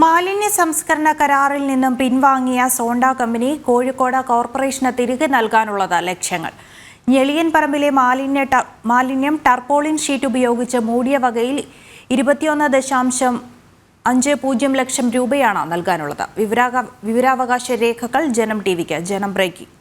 മാലിന്യ സംസ്കരണ കരാറിൽ നിന്നും പിൻവാങ്ങിയ സോണ്ട കമ്പനി കോഴിക്കോട് കോർപ്പറേഷന് തിരികെ നൽകാനുള്ളത് ലക്ഷ്യങ്ങൾ. ഞെളിയൻ പറമ്പിലെ മാലിന്യ മാലിന്യം ടർപോളിൻ ഷീറ്റ് ഉപയോഗിച്ച് മൂടിയ വകയിൽ ഇരുപത്തിയൊന്ന് ദശാംശം അഞ്ച് പൂജ്യം ലക്ഷം രൂപയാണ് നൽകാനുള്ളത്. വിവരാക വിവരാവകാശ രേഖകൾ ജനം ടി വിക്ക് ജനം ബ്രേക്കിംഗ്.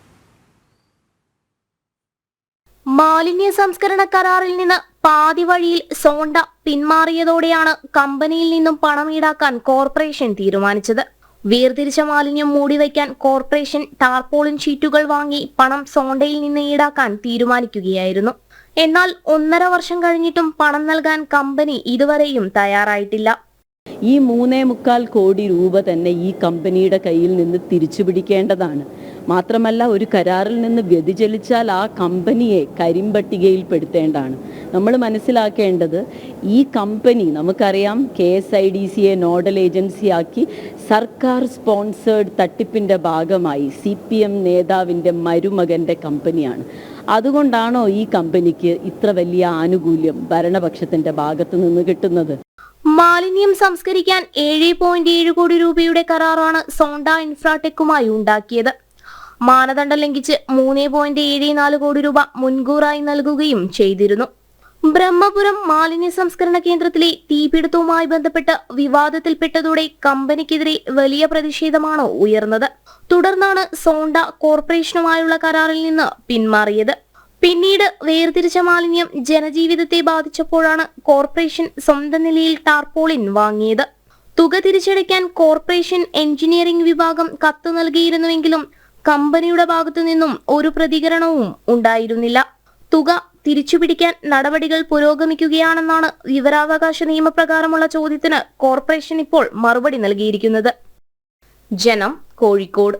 മാലിന്യ സംസ്കരണ കരാറിൽ നിന്ന് പാതി വഴിയിൽ സോണ്ട പിന്മാറിയതോടെയാണ് കമ്പനിയിൽ നിന്നും പണം ഈടാക്കാൻ കോർപ്പറേഷൻ തീരുമാനിച്ചത്. വേർതിരിച്ച മാലിന്യം മൂടിവയ്ക്കാൻ കോർപ്പറേഷൻ ടാർപോളിൻ ഷീറ്റുകൾ വാങ്ങി പണം സോണ്ടയിൽ നിന്ന് ഈടാക്കാൻ തീരുമാനിക്കുകയായിരുന്നു. എന്നാൽ ഒന്നര വർഷം കഴിഞ്ഞിട്ടും പണം നൽകാൻ കമ്പനി ഇതുവരെയും തയ്യാറായിട്ടില്ല. ഈ മൂന്നേ മുക്കാൽ കോടി രൂപ തന്നെ ഈ കമ്പനിയുടെ കയ്യിൽ നിന്ന് തിരിച്ചു പിടിക്കേണ്ടതാണ് മാത്രമല്ല ഒരു കരാറിൽ നിന്ന് വ്യതിചലിച്ചാൽ ആ കമ്പനിയെ കരിമ്പട്ടികയിൽ പെടുത്തേണ്ടതാണ് നമ്മൾ മനസ്സിലാക്കേണ്ടത് ഈ കമ്പനി നമുക്കറിയാം കെ എസ് ഐ ഡി സിയെ നോഡൽ ഏജൻസിയാക്കി സർക്കാർ സ്പോൺസേഡ് തട്ടിപ്പിന്റെ ഭാഗമായി സി പി എം നേതാവിന്റെ മരുമകന്റെ കമ്പനിയാണ്. അതുകൊണ്ടാണോ ഈ കമ്പനിക്ക് ഇത്ര വലിയ ആനുകൂല്യം ഭരണപക്ഷത്തിന്റെ ഭാഗത്തു നിന്ന് കിട്ടുന്നത്? മാലിന്യം സംസ്കരിക്കാൻ ഏഴ് പോയിന്റ് ഏഴ് കോടി രൂപയുടെ കരാറാണ് സോണ്ട ഇൻഫ്രാടെക്കുമായി ഉണ്ടാക്കിയത്. മാനദണ്ഡം ലംഘിച്ച് മൂന്ന് പോയിന്റ് ഏഴ് നാല് കോടി രൂപ മുൻകൂറായി നൽകുകയും ചെയ്തിരുന്നു. ബ്രഹ്മപുരം മാലിന്യ സംസ്കരണ കേന്ദ്രത്തിലെ തീപിടുത്തവുമായി ബന്ധപ്പെട്ട് വിവാദത്തിൽപ്പെട്ടതോടെ കമ്പനിക്കെതിരെ വലിയ പ്രതിഷേധമാണ് ഉയർന്നത്. തുടർന്നാണ് സോണ്ട കോർപ്പറേഷനുമായുള്ള കരാറിൽ നിന്ന് പിന്മാറിയത്. പിന്നീട് വേർതിരിച്ച മാലിന്യം ജനജീവിതത്തെ ബാധിച്ചപ്പോഴാണ് കോർപ്പറേഷൻ സ്വന്തം നിലയിൽ ടാർപോളിൻ വാങ്ങിയത്. തുക തിരിച്ചടയ്ക്കാൻ കോർപ്പറേഷൻ എഞ്ചിനീയറിംഗ് വിഭാഗം കത്ത് നൽകിയിരുന്നുവെങ്കിലും കമ്പനിയുടെ ഭാഗത്തു നിന്നും ഒരു പ്രതികരണവും ഉണ്ടായിരുന്നില്ല. തുക തിരിച്ചുപിടിക്കാൻ നടപടികൾ പുരോഗമിക്കുകയാണെന്നാണ് വിവരാവകാശ നിയമപ്രകാരമുള്ള ചോദ്യത്തിന് കോർപ്പറേഷൻ ഇപ്പോൾ മറുപടി നൽകിയിരിക്കുന്നത്. ജനം കോഴിക്കോട്.